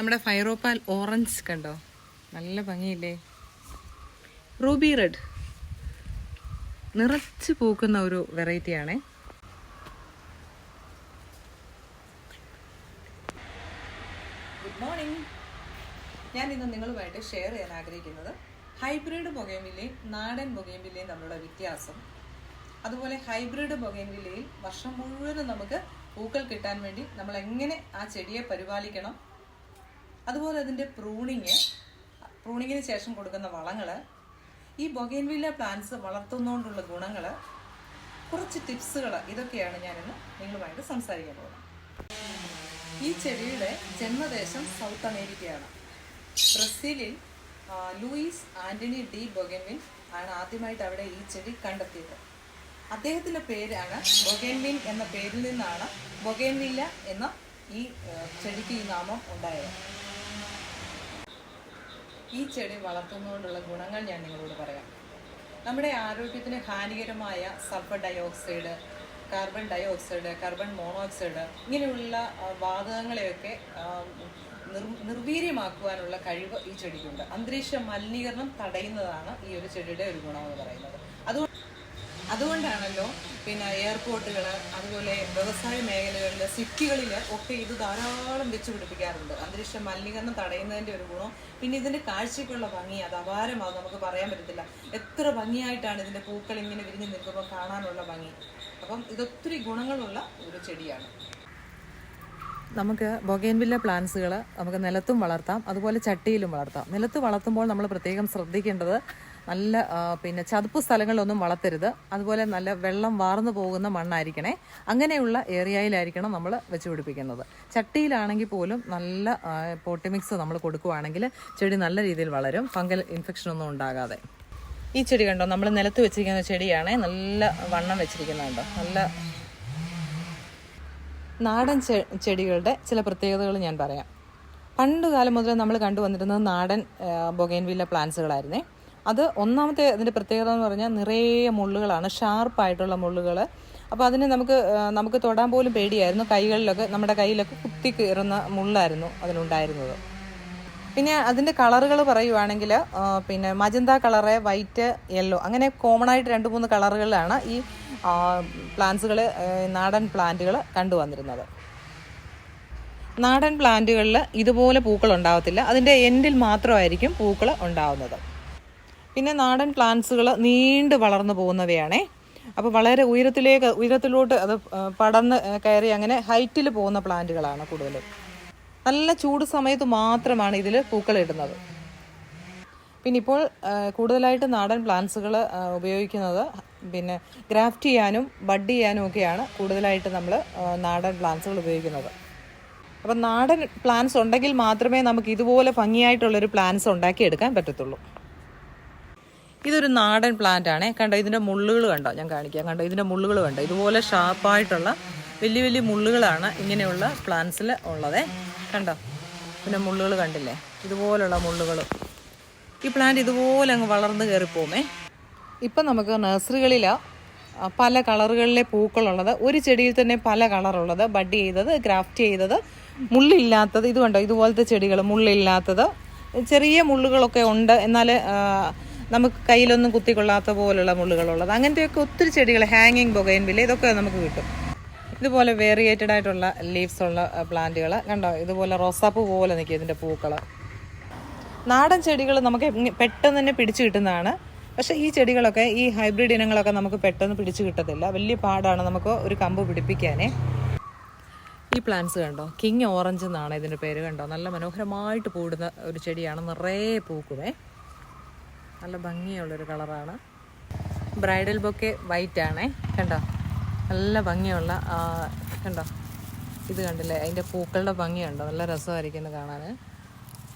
നമ്മുടെ ഫൈറോപ്പാൽ ഓറഞ്ച് കണ്ടോ? നല്ല ഭംഗിയില്ലേ? Ruby red. നിറച്ച് പൂക്കുന്ന ഒരു വെറൈറ്റിയാണേ ഗുഡ് മോർണിംഗ് ഞാൻ ഇന്ന് നിങ്ങളുമായിട്ട് ഷെയർ ചെയ്യാൻ ആഗ്രഹിക്കുന്നത് ഹൈബ്രിഡ് ബൊഗൈൻവില്ലയും നാടൻ ബൊഗൈൻവില്ലയും തമ്മിലുള്ള വ്യത്യാസം. അതുപോലെ ഹൈബ്രിഡ് ബൊഗൈൻവില്ലയിൽ വർഷം മുഴുവനും നമുക്ക് പൂക്കൾ കിട്ടാൻ വേണ്ടി നമ്മൾ എങ്ങനെ ആ ചെടിയെ പരിപാലിക്കണം അതുപോലെ അതിന്റെ പ്രൂണിങ് പ്രൂണിങ്ങിന് ശേഷം കൊടുക്കുന്ന വളങ്ങൾ ഈ ബൊഗൈൻവില്ല പ്ലാന്റ്സ് വളർത്തുന്നതുകൊണ്ടുള്ള ഗുണങ്ങൾ കുറച്ച് ടിപ്സുകൾ ഇതൊക്കെയാണ് ഞാനിന്ന് നിങ്ങളുമായിട്ട് സംസാരിക്കാൻ പോകുന്നത്. ഈ ചെടിയുടെ ജന്മദേശം സൗത്ത് അമേരിക്കയാണ്. ബ്രസീലിൽ ലൂയിസ് ആന്റണി ഡി ബൊഗൻവിൻ ആണ് ആദ്യമായിട്ട് അവിടെ ഈ ചെടി കണ്ടെത്തിയത്. അദ്ദേഹത്തിന്റെ പേരാണ് ബൊഗൻവിൻ എന്ന പേരിൽ നിന്നാണ് ബൊഗൻവില്ല എന്ന ഈ ചെടിക്ക് ഈ നാമം ഉണ്ടായത്. ഈ ചെടി വളർത്തുന്നതുകൊണ്ടുള്ള ഗുണങ്ങൾ ഞാൻ നിങ്ങളോട് പറയാം. നമ്മുടെ ആരോഗ്യത്തിന് ഹാനികരമായ sulphur dioxide carbon dioxide carbon monoxide ഇങ്ങനെയുള്ള വാതകങ്ങളെയൊക്കെ നിർ- നിർവീര്യമാക്കുവാനുള്ള കഴിവ് ഈ ചെടിക്കുണ്ട്. അന്തരീക്ഷ മലിനീകരണം തടയുന്നതാണ് ഈ ഒരു ചെടിയുടെ ഒരു ഗുണമെന്ന് പറയുന്നത്. അതുകൊണ്ട് അതുകൊണ്ടാണല്ലോ പിന്നെ എയർപോർട്ടുകൾ അതുപോലെ വ്യവസായ മേഖലകളിൽ സിറ്റികളിൽ ഒക്കെ ഇത് ധാരാളം വെച്ച് പിടിപ്പിക്കാറുണ്ട്. അന്തരീക്ഷ മലിനീകരണം തടയുന്നതിന്റെ ഒരു ഗുണം. പിന്നെ ഇതിന്റെ കാഴ്ചയ്ക്കുള്ള ഭംഗി അത് അപാരമാകും നമുക്ക് പറയാൻ പറ്റത്തില്ല. എത്ര ഭംഗിയായിട്ടാണ് ഇതിന്റെ പൂക്കൾ ഇങ്ങനെ വിരിഞ്ഞ് നിൽക്കുമ്പോൾ കാണാനുള്ള ഭംഗി. അപ്പം ഇതൊത്തിരി ഗുണങ്ങളുള്ള ഒരു ചെടിയാണ്. നമുക്ക് ബൊഗേൻവില്ല പ്ലാന്റ്സുകൾ നമുക്ക് നിലത്തും വളർത്താം അതുപോലെ ചട്ടിയിലും വളർത്താം. നിലത്ത് വളർത്തുമ്പോൾ നമ്മൾ പ്രത്യേകം ശ്രദ്ധിക്കേണ്ടത് നല്ല പിന്നെ ചതുപ്പ് സ്ഥലങ്ങളിലൊന്നും വളർത്തരുത്. അതുപോലെ നല്ല വെള്ളം വാർന്നു പോകുന്ന മണ്ണായിരിക്കണേ. അങ്ങനെയുള്ള ഏരിയയിലായിരിക്കണം നമ്മൾ വെച്ച് പിടിപ്പിക്കുന്നത്. ചട്ടിയിലാണെങ്കിൽ പോലും നല്ല പോട്ടിമിക്സ് നമ്മൾ കൊടുക്കുവാണെങ്കിൽ ചെടി നല്ല രീതിയിൽ വളരും. ഫംഗൽ ഇൻഫെക്ഷൻ ഒന്നും ഉണ്ടാകാതെ. ഈ ചെടി കണ്ടോ? നമ്മൾ നിലത്ത് വെച്ചിരിക്കുന്ന ചെടിയാണേ. നല്ല വണ്ണം വെച്ചിരിക്കുന്നുണ്ടോ. നല്ല നാടൻ ചെടികളുടെ ചില പ്രത്യേകതകൾ ഞാൻ പറയാം. പണ്ട് കാലം മുതൽ നമ്മൾ കണ്ടുവന്നിരുന്നത് നാടൻ ബൊഗൈൻവില്ല പ്ലാന്റ്സുകളായിരുന്നേ. അത് ഒന്നാമത്തെ അതിന്റെ പ്രത്യേകത എന്ന് പറഞ്ഞാൽ നിറയെ മുള്ളുകളാണ് ഷാർപ്പായിട്ടുള്ള മുള്ളുകൾ അപ്പോൾ അതിന് നമുക്ക് നമുക്ക് തൊടാൻ പോലും പേടിയായിരുന്നു. കൈകളിലൊക്കെ നമ്മുടെ കയ്യിലൊക്കെ കുത്തി കയറുന്ന മുള്ളായിരുന്നു അതിനുണ്ടായിരുന്നത്. പിന്നെ അതിന്റെ കളറുകൾ പറയുവാണെങ്കിൽ പിന്നെ മജന്ത കളറ് വൈറ്റ് യെല്ലോ അങ്ങനെ കോമൺ ആയിട്ട് രണ്ട് മൂന്ന് കളറുകളിലാണ് ഈ പ്ലാന്റ്സുകൾ നാടൻ പ്ലാന്റുകൾ കണ്ടുവന്നിരുന്നത്. നാടൻ പ്ലാന്റുകളിൽ ഇതുപോലെ പൂക്കൾ ഉണ്ടാവത്തില്ല. അതിന്റെ എൻഡിൽ മാത്രമായിരിക്കും പൂക്കൾ ഉണ്ടാവുന്നത്. പിന്നെ നാടൻ പ്ലാന്റ്സുകൾ നീണ്ടു വളർന്നു പോകുന്നവയാണേ. അപ്പോൾ വളരെ ഉയരത്തിലേക്ക് ഉയരത്തിലോട്ട് അത് പടർന്ന് കയറി അങ്ങനെ ഹൈറ്റിൽ പോകുന്ന പ്ലാന്റുകളാണ് കൂടുതലും. നല്ല ചൂട് സമയത്ത് മാത്രമാണ് ഇതിൽ പൂക്കൾ ഇടുന്നത്. പിന്നെ ഇപ്പോൾ കൂടുതലായിട്ട് നാടൻ പ്ലാന്റ്സുകൾ ഉപയോഗിക്കുന്നത് പിന്നെ ഗ്രാഫ്റ്റ് ചെയ്യാനും ബഡ് ചെയ്യാനും ഒക്കെയാണ് കൂടുതലായിട്ട് നമ്മൾ നാടൻ പ്ലാന്റ്സുകൾ ഉപയോഗിക്കുന്നത്. അപ്പം നാടൻ പ്ലാന്റ്സ് ഉണ്ടെങ്കിൽ മാത്രമേ നമുക്ക് ഇതുപോലെ ഭംഗിയായിട്ടുള്ളൊരു പ്ലാന്റ്സ് ഉണ്ടാക്കിയെടുക്കാൻ പറ്റത്തുള്ളൂ. ഇതൊരു നാടൻ പ്ലാന്റ് ആണേ. കണ്ടോ ഇതിന്റെ മുള്ളുകൾ കണ്ടോ? ഞാൻ കാണിക്കാം. കണ്ടോ ഇതിന്റെ മുള്ളുകൾ കണ്ടോ? ഇതുപോലെ ഷാർപ്പായിട്ടുള്ള വലിയ വലിയ മുള്ളുകളാണ് ഇങ്ങനെയുള്ള പ്ലാന്റ്സിൽ ഉള്ളതേ. കണ്ടോ? പിന്നെ മുള്ളുകൾ കണ്ടില്ലേ? ഇതുപോലുള്ള മുള്ളുകൾ ഈ പ്ലാന്റ് ഇതുപോലെ അങ്ങ് വളർന്ന് കയറിപ്പോമേ ഇപ്പം നമുക്ക് നഴ്സറികളിൽ പല കളറുകളിലെ പൂക്കളുള്ളത്. ഒരു ചെടിയിൽ തന്നെ പല കളറുള്ളത്. ബഡ് ചെയ്തത് ഗ്രാഫ്റ്റ് ചെയ്തത് മുള്ളില്ലാത്തത്. ഇത് കണ്ടോ ഇതുപോലത്തെ ചെടികൾ മുള്ളില്ലാത്തത്. ചെറിയ മുള്ളുകളൊക്കെ ഉണ്ട്. എന്നാൽ നമുക്ക് കയ്യിലൊന്നും കുത്തിക്കൊള്ളാത്ത പോലുള്ള മുള്ളുകളുള്ളത്. അങ്ങനത്തെയൊക്കെ ഒത്തിരി ചെടികൾ ഹാങ്ങിങ് ബൊഗൈൻവില്ല ഇതൊക്കെ നമുക്ക് കിട്ടും. ഇതുപോലെ വേറിയേറ്റഡ് ആയിട്ടുള്ള ലീവ്സ് ഉള്ള പ്ലാന്റുകൾ കണ്ടോ? ഇതുപോലെ റോസാപ്പ് പോലെ നിൽക്കും ഇതിന്റെ പൂക്കൾ നാടൻ ചെടികൾ നമുക്ക് പെട്ടെന്ന് തന്നെ പിടിച്ചു കിട്ടുന്നതാണ്. പക്ഷേ ഈ ചെടികളൊക്കെ ഈ ഹൈബ്രിഡ് ഇനങ്ങളൊക്കെ നമുക്ക് പെട്ടെന്ന് പിടിച്ചു കിട്ടത്തില്ല. വലിയ പാടാണ് നമുക്ക് ഒരു കമ്പ് പിടിപ്പിക്കാനേ. ഈ പ്ലാന്റ്സ് കണ്ടോ? കിങ് ഓറഞ്ച് എന്നാണ് ഇതിന്റെ പേര് കണ്ടോ? നല്ല മനോഹരമായിട്ട് പൂടുന്ന ഒരു ചെടിയാണ് നിറയെ പൂക്കുമേ നല്ല ഭംഗിയുള്ളൊരു കളറാണ്. ബ്രൈഡൽ ബൊക്കെ വൈറ്റ് ആണേ. കണ്ടോ? നല്ല ഭംഗിയുള്ള കണ്ടോ? ഇത് കണ്ടില്ലേ? അതിന്റെ പൂക്കളുടെ ഭംഗിയുണ്ടോ? നല്ല രസമായിരിക്കും കാണാൻ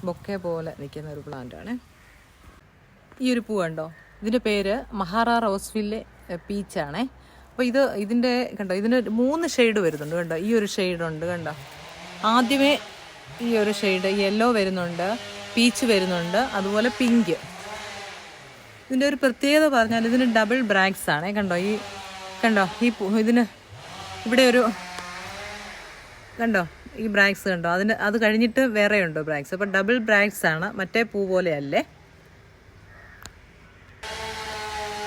ബൊക്കെ പോലെ നിൽക്കുന്ന ഒരു പ്ലാന്റ് ആണ്. ഈ ഒരു പൂ കണ്ടോ? ഇതിന്റെ പേര് മഹാറ റോസ്ഫില്ലെ പീച്ചാണേ അപ്പോൾ ഇത് ഇതിന്റെ കണ്ടോ? ഇതിന് മൂന്ന് ഷെയ്ഡ് വരുന്നുണ്ട് കണ്ടോ? ഈ ഒരു ഷെയ്ഡ് ഉണ്ട് കണ്ടോ? ആദ്യമേ ഈ ഒരു ഷെയ്ഡ് യെല്ലോ വരുന്നുണ്ട് പീച്ച് വരുന്നുണ്ട് അതുപോലെ പിങ്ക് ഇതിന്റെ ഒരു പ്രത്യേകത പറഞ്ഞാൽ ഇതിന് ഡബിൾ ബ്രാക്സ് ആണ്. കണ്ടോ? ഈ കണ്ടോ? ഈ ഇതിന് ഇവിടെ ഒരു കണ്ടോ? ഈ ബ്രാക്സ് കണ്ടോ? അതിന് അത് കഴിഞ്ഞിട്ട് വേറെ ഉണ്ടോ ബ്രാക്സ് അപ്പോൾ ഡബിൾ ബ്രാക്സ് ആണ്. മറ്റേ പൂ പോലെയല്ലേ?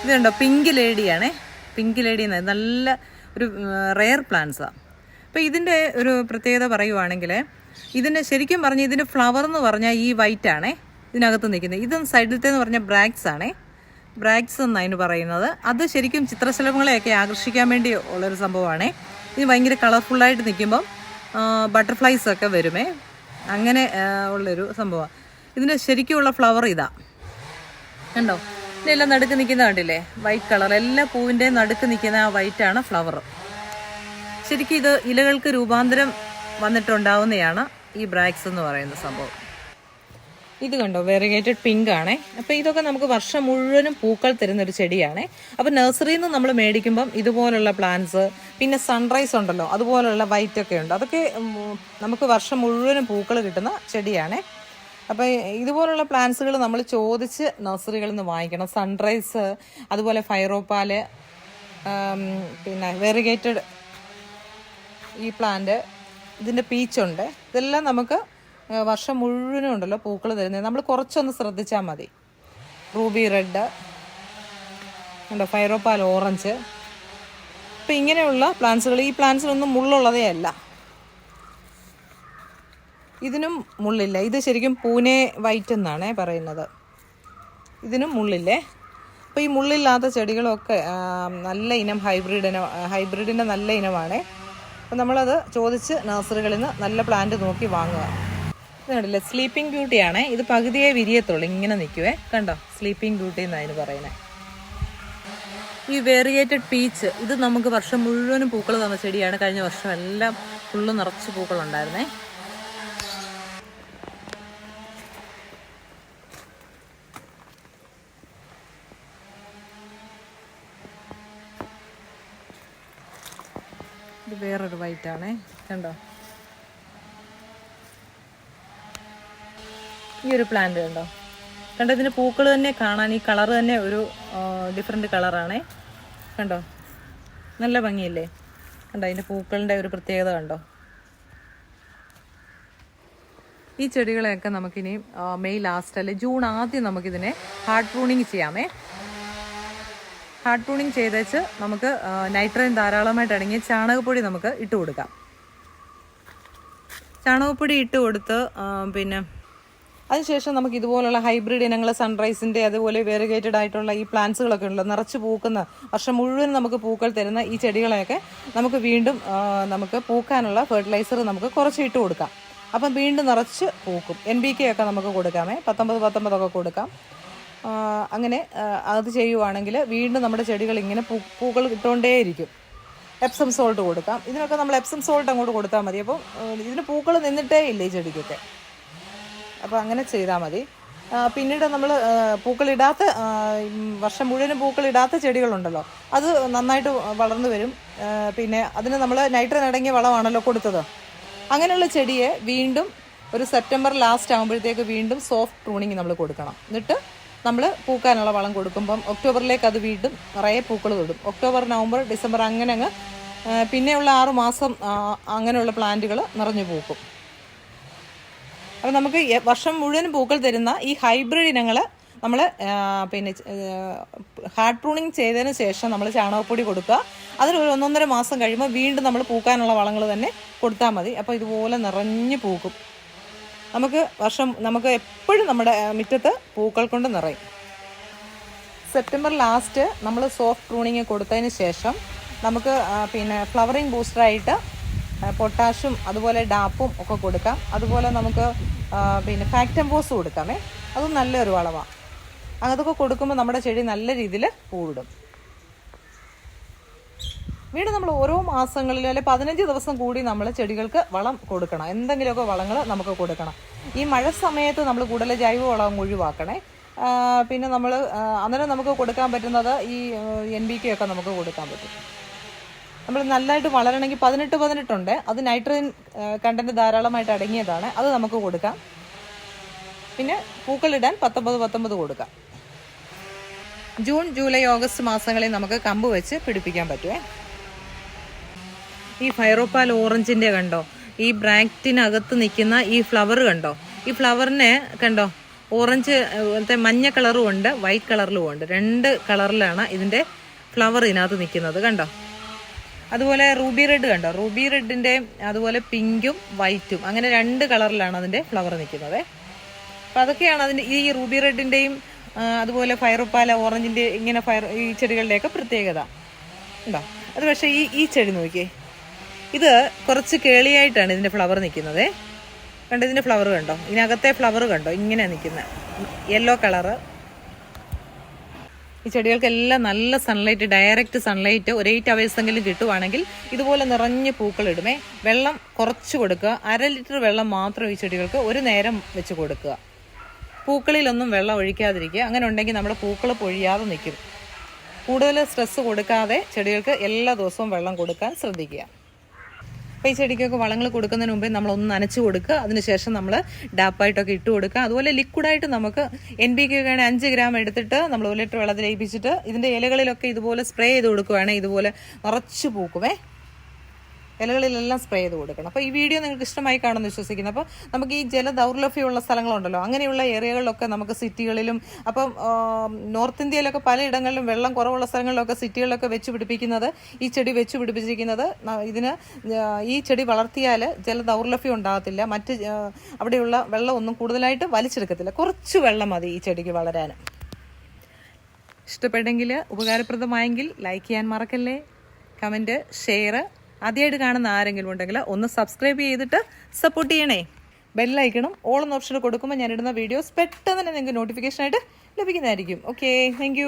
ഇത് കണ്ടോ? പിങ്ക് ലേഡിയാണേ പിങ്ക് ലേഡി എന്ന് നല്ല ഒരു റെയർ പ്ലാന്റ്സാണ് അപ്പോൾ ഇതിന്റെ ഒരു പ്രത്യേകത പറയുവാണെങ്കിൽ ഇതിന് ശരിക്കും പറഞ്ഞാൽ ഇതിന്റെ ഫ്ലവർ എന്ന് പറഞ്ഞാൽ ഈ വൈറ്റ് ആണേ. ഇതിനകത്ത് നിൽക്കുന്നത്. ഇതും സൈഡിലത്തെ എന്ന് പറഞ്ഞാൽ ബ്രാക്സ് ആണേ. ബ്രാക്സ് എന്നാണ് അതിന് പറയുന്നത്. അത് ശരിക്കും ചിത്രശലഭങ്ങളെയൊക്കെ ആകർഷിക്കാൻ വേണ്ടി ഉള്ളൊരു സംഭവമാണേ. ഇത് ഭയങ്കര കളർഫുള്ളായിട്ട് നിൽക്കുമ്പം ബട്ടർഫ്ലൈസ് ഒക്കെ വരുമേ. അങ്ങനെ ഉള്ളൊരു സംഭവമാണ്. ഇതിന്റെ ശരിക്കുമുള്ള ഫ്ലവർ ഇതാ. കണ്ടോ? ഇതിനെല്ലാം നടുക്ക് നിൽക്കുന്ന കണ്ടില്ലേ? വൈറ്റ് കളർ എല്ലാ പൂവിന്റെയും നടുക്ക് നിൽക്കുന്ന ആ വൈറ്റാണ് ഫ്ലവർ ശരിക്കും ഇത് ഇലകൾക്ക് രൂപാന്തരം വന്നിട്ടുണ്ടാവുന്നതാണ് ഈ ബ്രാക്സ് എന്ന് പറയുന്ന സംഭവം. ഇത് കണ്ടോ വെറിഗേറ്റഡ് പിങ്ക് ആണേ. അപ്പോൾ ഇതൊക്കെ നമുക്ക് വർഷം മുഴുവനും പൂക്കൾ തരുന്ന ഒരു ചെടിയാണേ. അപ്പോൾ നഴ്സറിയിൽ നിന്ന് നമ്മൾ മേടിക്കുമ്പം ഇതുപോലുള്ള പ്ലാന്റ്സ് പിന്നെ സൺറൈസ് ഉണ്ടല്ലോ അതുപോലുള്ള വൈറ്റ് ഒക്കെ ഉണ്ട്. അതൊക്കെ നമുക്ക് വർഷം മുഴുവനും പൂക്കൾ കിട്ടുന്ന ചെടിയാണേ. അപ്പോൾ ഇതുപോലുള്ള പ്ലാന്റ്സുകൾ നമ്മൾ ചോദിച്ച് നഴ്സറികളിൽ നിന്ന് വാങ്ങിക്കണം. സൺറൈസ് അതുപോലെ ഫൈറോപ്പാൽ പിന്നെ വെറിഗേറ്റഡ് ഈ പ്ലാന്റ് ഇതിന്റെ പീച്ചുണ്ട് ഇതെല്ലാം നമുക്ക് വർഷം മുഴുവനും ഉണ്ടല്ലോ പൂക്കൾ തരുന്നത്. നമ്മൾ കുറച്ചൊന്ന് ശ്രദ്ധിച്ചാൽ മതി. റൂബി റെഡ് ഉണ്ടോ ഫൈറോപ്പാൽ ഓറഞ്ച്. അപ്പം ഇങ്ങനെയുള്ള പ്ലാന്റ്സുകൾ ഈ പ്ലാന്റ്സിലൊന്നും മുള്ളുള്ളതേ അല്ല. ഇതിനും മുള്ളില്ല. ഇത് ശരിക്കും പൂനെ വൈറ്റ് എന്നാണേ പറയുന്നത്. ഇതിനും മുള്ളില്ലേ? അപ്പോൾ ഈ മുള്ളില്ലാത്ത ചെടികളൊക്കെ നല്ല ഇനം ഹൈബ്രിഡ് ഇനം ഹൈബ്രിഡിന്റെ നല്ല ഇനമാണേ. അപ്പം നമ്മളത് ചോദിച്ച് നഴ്സറികളിൽ നിന്ന് നല്ല പ്ലാന്റ് നോക്കി വാങ്ങുക. കണ്ടില്ലേ? സ്ലീപ്പിംഗ് ബ്യൂട്ടിയാണ് ഇത് പകുതിയെ വിരിയത്തുള്ളൂ. ഇങ്ങനെ നിൽക്കുവേ കണ്ടോ? സ്ലീപ്പിംഗ് ബ്യൂട്ടി എന്നാണ് പറയുന്നത് ഈ വേറിയേറ്റഡ് പീച്ച് ഇത് നമുക്ക് വർഷം മുഴുവനും പൂക്കൾ തന്ന ചെടിയാണ്. കഴിഞ്ഞ വർഷം എല്ലാം ഫുള്ള് നിറച്ച് പൂക്കളുണ്ടായിരുന്നേ. ഇത് വേറൊരു വൈറ്റാണേ കണ്ടോ? ഈ ഒരു പ്ലാന്റ് കണ്ടോ? കണ്ടോ ഇതിന് പൂക്കൾ തന്നെ കാണാൻ ഈ കളർ തന്നെ ഒരു ഡിഫറെന്റ് കളറാണേ കണ്ടോ? നല്ല ഭംഗിയില്ലേ? കണ്ടോ അതിന്റെ പൂക്കളുടെ ഒരു പ്രത്യേകത കണ്ടോ? ഈ ചെടികളെയൊക്കെ നമുക്കിനി മെയ് ലാസ്റ്റ് അല്ലെ ജൂൺ ആദ്യം നമുക്കിതിനെ ഹാർഡ് പ്രൂണിങ് ചെയ്യാമേ. ഹാർഡ് പ്രൂണിങ് ചെയ്തേച്ച് നമുക്ക് നൈട്രജൻ ധാരാളമായിട്ട് അടങ്ങിയ ചാണകപ്പൊടി നമുക്ക് ഇട്ട് കൊടുക്കാം. ചാണകപ്പൊടി ഇട്ട് കൊടുത്ത് പിന്നെ അതിനുശേഷം നമുക്ക് ഇതുപോലുള്ള ഹൈബ്രിഡ് ഇനങ്ങൾ സൺറൈസിന്റെ അതുപോലെ വേറിഗേറ്റഡ് ആയിട്ടുള്ള ഈ പ്ലാന്റ്സുകളൊക്കെ ഉണ്ടല്ലോ നിറച്ച് പൂക്കുന്ന വർഷം മുഴുവൻ നമുക്ക് പൂക്കൾ തരുന്ന ഈ ചെടികളെയൊക്കെ നമുക്ക് വീണ്ടും നമുക്ക് പൂക്കാനുള്ള ഫെർട്ടിലൈസർ നമുക്ക് കുറച്ച് ഇട്ട് കൊടുക്കാം. അപ്പം വീണ്ടും നിറച്ച് പൂക്കും. എൻ ബി കെ ഒക്കെ നമുക്ക് കൊടുക്കാമേ. പത്തൊമ്പത് പത്തൊമ്പതൊക്കെ കൊടുക്കാം. അങ്ങനെ അത് ചെയ്യുവാണെങ്കിൽ വീണ്ടും നമ്മുടെ ചെടികൾ ഇങ്ങനെ പൂ പൂക്കൾ ഇട്ടുകൊണ്ടേയിരിക്കും എപ്സം സോൾട്ട് കൊടുക്കാം. ഇതിനൊക്കെ നമ്മൾ എപ്സം സോൾട്ട് അങ്ങോട്ട് കൊടുത്താൽ മതി. അപ്പോൾ ഇതിന് പൂക്കൾ നിന്നിട്ടേ ഇല്ല ഈ ചെടിക്കൊക്കെ. അപ്പോൾ അങ്ങനെ ചെയ്താൽ മതി. പിന്നീട് നമ്മൾ പൂക്കളിടാത്ത വർഷം മുഴുവനും പൂക്കളിടാത്ത ചെടികളുണ്ടല്ലോ. അത് നന്നായിട്ട് വളർന്നു വരും. പിന്നെ അതിന് നമ്മൾ നൈട്രജൻ അടങ്ങിയ വളമാണല്ലോ കൊടുത്തത്. അങ്ങനെയുള്ള ചെടിയെ വീണ്ടും ഒരു സെപ്റ്റംബർ ലാസ്റ്റ് ആകുമ്പോഴത്തേക്ക് വീണ്ടും സോഫ്റ്റ് ട്രൂണിങ് നമ്മൾ കൊടുക്കണം. എന്നിട്ട് നമ്മൾ പൂക്കാനുള്ള വളം കൊടുക്കുമ്പം ഒക്ടോബറിലേക്ക് അത് വീണ്ടും നിറയെ പൂക്കൾ തൊടും. ഒക്ടോബർ നവംബർ ഡിസംബർ അങ്ങനെ അങ്ങ് പിന്നെയുള്ള ആറ് മാസം അങ്ങനെയുള്ള പ്ലാന്റുകൾ നിറഞ്ഞു പൂക്കും. അപ്പോൾ നമുക്ക് വർഷം മുഴുവൻ പൂക്കൾ തരുന്ന ഈ ഹൈബ്രിഡ് ഇനങ്ങൾ നമ്മൾ പിന്നെ ഹാർഡ് പ്രൂണിങ് ചെയ്തതിന് ശേഷം നമ്മൾ ചാണകപ്പൊടി കൊടുക്കുക. അതിന് ഒരു ഒന്നൊന്നര മാസം കഴിയുമ്പോൾ വീണ്ടും നമ്മൾ പൂക്കാനുള്ള വളങ്ങൾ തന്നെ കൊടുത്താൽ മതി. അപ്പോൾ ഇതുപോലെ നിറഞ്ഞു പൂക്കും. നമുക്ക് വർഷം നമുക്ക് എപ്പോഴും നമ്മുടെ മുറ്റത്ത് പൂക്കൾ കൊണ്ട് നിറയും. സെപ്റ്റംബർ ലാസ്റ്റ് നമ്മൾ സോഫ്റ്റ് പ്രൂണിങ് കൊടുത്തതിന് ശേഷം നമുക്ക് പിന്നെ ഫ്ലവറിങ് ബൂസ്റ്ററായിട്ട് പൊട്ടാഷും അതുപോലെ ഡാപ്പും ഒക്കെ കൊടുക്കാം. അതുപോലെ നമുക്ക് പിന്നെ ഫാക്ടംബോസ് കൊടുക്കാമേ അതും നല്ലൊരു വളമാണ് അതൊക്കെ കൊടുക്കുമ്പോൾ നമ്മുടെ ചെടി നല്ല രീതിയിൽ പൂവിടും വീണ്ടും നമ്മൾ ഓരോ മാസങ്ങളിൽ അല്ലെ പതിനഞ്ച് ദിവസം കൂടി നമ്മൾ ചെടികൾക്ക് വളം കൊടുക്കണം. എന്തെങ്കിലുമൊക്കെ വളങ്ങൾ നമുക്ക് കൊടുക്കണം. ഈ മഴ സമയത്ത് നമ്മൾ കൂടുതൽ ജൈവ വളം ഒഴിവാക്കണേ. പിന്നെ നമ്മൾ അന്നേരം നമുക്ക് കൊടുക്കാൻ പറ്റുന്നത് ഈ എൻ ബി കെ ഒക്കെ നമുക്ക് കൊടുക്കാൻ പറ്റും. നമ്മൾ നല്ലതായിട്ട് വളരണമെങ്കിൽ പതിനെട്ട് പതിനെട്ടുണ്ട്. അത് നൈട്രജൻ കണ്ടന്റ് ധാരാളമായിട്ട് അടങ്ങിയതാണ്. അത് നമുക്ക് കൊടുക്കാം. പിന്നെ പൂക്കളിടാൻ പത്തൊമ്പത് പത്തൊമ്പത് കൊടുക്കാം. ജൂൺ ജൂലൈ ഓഗസ്റ്റ് മാസങ്ങളിൽ നമുക്ക് കമ്പ് വെച്ച് പിടിപ്പിക്കാൻ പറ്റുമേ ഈ ഫൈറോപ്പാൽ ഓറഞ്ചിന്റെ കണ്ടോ? ഈ ബ്രാക്റ്റിനകത്ത് നിൽക്കുന്ന ഈ ഫ്ലവർ കണ്ടോ? ഈ ഫ്ലവറിനെ കണ്ടോ? ഓറഞ്ച് പോലത്തെ മഞ്ഞ കളറും ഉണ്ട് വൈറ്റ് കളറിലും ഉണ്ട്. രണ്ട് കളറിലാണ് ഇതിന്റെ ഫ്ലവർ ഇതിനകത്ത് നിൽക്കുന്നത്. കണ്ടോ? അതുപോലെ റൂബി റെഡ് കണ്ടോ? റൂബി റെഡിന്റെ അതുപോലെ പിങ്കും വൈറ്റും. അങ്ങനെ രണ്ട് കളറിലാണ് അതിന്റെ ഫ്ലവർ നിൽക്കുന്നത്. അപ്പോൾ അതൊക്കെയാണ് അതിന്റെ ഈ റൂബി റെഡിന്റെയും അതുപോലെ ഫയറുപ്പാല ഓറഞ്ചിന്റെ ഇങ്ങനെ ഫയർ ഈ ചെടികളുടെയൊക്കെ പ്രത്യേകത. ഉണ്ടോ? അത് പക്ഷേ ഈ ഈ ചെടി നോക്കിയേ. ഇത് കുറച്ച് കേളിയായിട്ടാണ് ഇതിന്റെ ഫ്ലവർ നിൽക്കുന്നത്. കണ്ടോ? ഇതിന്റെ ഫ്ലവർ കണ്ടോ? ഇതിനകത്തെ ഫ്ലവർ കണ്ടോ? ഇങ്ങനെ നിൽക്കുന്നത്. Yellow colour. ഈ ചെടികൾക്കെല്ലാം നല്ല സൺലൈറ്റ് ഡയറക്റ്റ് സൺലൈറ്റ് ഒരു എയ്റ്റ് അവേഴ്സെങ്കിലും കിട്ടുവാണെങ്കിൽ ഇതുപോലെ നിറഞ്ഞ് പൂക്കളിടുമേ. വെള്ളം കുറച്ച് കൊടുക്കുക. അര ലിറ്റർ വെള്ളം മാത്രം ഈ ചെടികൾക്ക് ഒരു നേരം വെച്ച് കൊടുക്കുക. പൂക്കളിലൊന്നും വെള്ളം ഒഴിക്കാതിരിക്കുക. അങ്ങനെ ഉണ്ടെങ്കിൽ നമ്മുടെ പൂക്കൾ പൊഴിയാതെ നിൽക്കും. കൂടുതൽ സ്ട്രെസ് കൊടുക്കാതെ ചെടികൾക്ക് എല്ലാ ദിവസവും വെള്ളം കൊടുക്കാൻ ശ്രദ്ധിക്കുക. അപ്പോൾ ഈ ചെടിക്കൊക്കെ വളങ്ങൾ കൊടുക്കുന്നതിന് മുമ്പേ നമ്മൾ ഒന്ന് നനച്ച് കൊടുക്കുക. അതിനുശേഷം നമ്മൾ ഡാപ്പായിട്ടൊക്കെ ഇട്ട് കൊടുക്കുക. അതുപോലെ ലിക്വിഡായിട്ട് നമുക്ക് എൻ ബി കെ ഒക്കെ അഞ്ച് ഗ്രാം എടുത്തിട്ട് നമ്മൾ ഒരു ലിറ്റർ വെള്ളത്തിൽ ലയിപ്പിച്ചിട്ട് ഇതിന്റെ ഇലകളിലൊക്കെ ഇതുപോലെ സ്പ്രേ ചെയ്ത് കൊടുക്കുകയാണെങ്കിൽ ഇതുപോലെ നിറച്ച് പൂക്കുമേ ഇലകളിലെല്ലാം സ്പ്രേ ചെയ്ത് കൊടുക്കണം. അപ്പോൾ ഈ വീഡിയോ നിങ്ങൾക്ക് ഇഷ്ടമായി കാണുമെന്ന് വിശ്വസിക്കുന്നു. അപ്പോൾ നമുക്ക് ഈ ജല ദൗർലഭ്യമുള്ള സ്ഥലങ്ങളുണ്ടല്ലോ. അങ്ങനെയുള്ള ഏരിയകളിലൊക്കെ നമുക്ക് സിറ്റികളിലും അപ്പം നോർത്ത് ഇന്ത്യയിലൊക്കെ പലയിടങ്ങളിലും വെള്ളം കുറവുള്ള സ്ഥലങ്ങളിലൊക്കെ സിറ്റികളിലൊക്കെ വെച്ച് പിടിപ്പിക്കുന്നത് ഈ ചെടി വെച്ച് പിടിപ്പിച്ചിരിക്കുന്നത് ഇതിന് ഈ ചെടി വളർത്തിയാൽ ജല ദൗർലഭ്യം ഉണ്ടാകത്തില്ല. മറ്റ് അവിടെയുള്ള വെള്ളം ഒന്നും കൂടുതലായിട്ട് വലിച്ചെടുക്കത്തില്ല. കുറച്ച് വെള്ളം മതി ഈ ചെടിക്ക് വളരാൻ. ഇഷ്ടപ്പെട്ടെങ്കിൽ ഉപകാരപ്രദമായെങ്കിൽ ലൈക്ക് ചെയ്യാൻ മറക്കല്ലേ? കമന്റ് ഷെയർ ആദ്യമായിട്ട് കാണുന്ന ആരെങ്കിലും ഉണ്ടെങ്കിൽ ഒന്ന് സബ്സ്ക്രൈബ് ചെയ്തിട്ട് സപ്പോർട്ട് ചെയ്യണേ. ബെല്ലൈക്കണം ഓൾ എന്ന ഓപ്ഷൻ കൊടുക്കുമ്പോൾ ഞാനിടുന്ന വീഡിയോസ് പെട്ടെന്ന് തന്നെ നിങ്ങൾക്ക് നോട്ടിഫിക്കേഷനായിട്ട് ലഭിക്കുന്നതായിരിക്കും. Okay thank